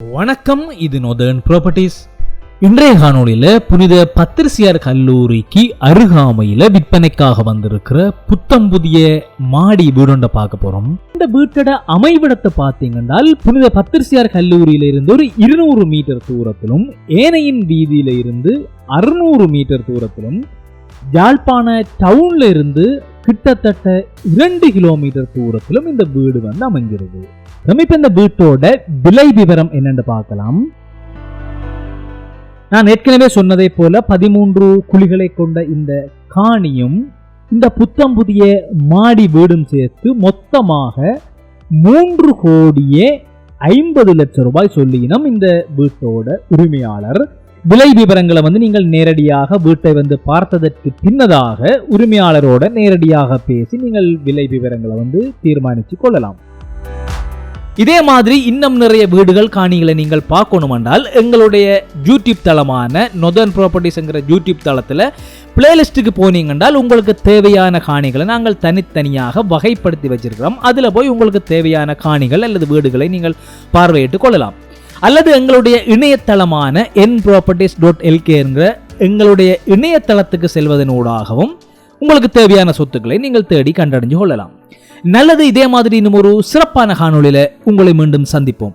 வணக்கம் இது northern properties இன்றைய காணொலியில் புனித பத்திரிசியார் கல்லூரிக்கு அருகாமையில விற்பனைக்காக வந்திருக்கிற புத்தம் புதிய மாடி வீடுண்ட பார்க்க போறோம். இந்த வீட்டோட அமைவிடத்தை பார்த்தீங்கன்னா புனித பத்திரிசியார் கல்லூரியில இருந்து ஒரு இருநூறு மீட்டர் தூரத்திலும் ஏனையின் வீதியில இருந்து அறுநூறு மீட்டர் தூரத்திலும் யாழ்ப்பாண டவுன்ல இருந்து கிட்டத்தட்ட இரண்டு கிலோமீட்டர் தூரத்திலும் இந்த வீடு வந்து அமைஞ்சிருக்கு நம்ம இப்ப இந்த வீட்டோட விலை விவரம் என்னன்னு பார்க்கலாம். நான் ஏற்கனவே சொன்னதை போல பதிமூன்று குழிகளை கொண்ட இந்த காணியும் இந்த புத்தம் புதிய மாடி வீடும் சேர்த்து மொத்தமாக மூன்று கோடியே ஐம்பது லட்சம் ரூபாய் சொல்லினோம் இந்த வீட்டோட உரிமையாளர். விலை விவரங்களை வந்து நீங்கள் நேரடியாக வீட்டை வந்து பார்த்ததற்கு பின்னதாக உரிமையாளரோட நேரடியாக பேசி நீங்கள் விலை விவரங்களை வந்து தீர்மானித்து கொள்ளலாம். இதே மாதிரி இன்னும் நிறைய வீடுகள் காணிகளை நீங்கள் பார்க்கணுமென்றால் எங்களுடைய யூடியூப் தளமான நொதன் ப்ராப்பர்ட்டிஸ்ங்கிற யூடியூப் தளத்தில் பிளேலிஸ்ட்டுக்கு போனீங்கன்றால் உங்களுக்கு தேவையான காணிகளை நாங்கள் தனித்தனியாக வகைப்படுத்தி வச்சிருக்கிறோம். அதில் போய் உங்களுக்கு தேவையான காணிகள் அல்லது வீடுகளை நீங்கள் பார்வையிட்டு கொள்ளலாம். அல்லது எங்களுடைய இணையதளமான என் ப்ராப்பர்ட்டிஸ் டாட் எல்கேங்கிற எங்களுடைய இணையதளத்துக்கு செல்வதனூடாகவும் உங்களுக்கு தேவையான சொத்துக்களை நீங்கள் தேடி கண்டறிஞ்சு கொள்ளலாம். நல்லது இதே மாதிரி இன்னும் ஒரு சிறப்பான காணொளியில உங்களை மீண்டும் சந்திப்போம்.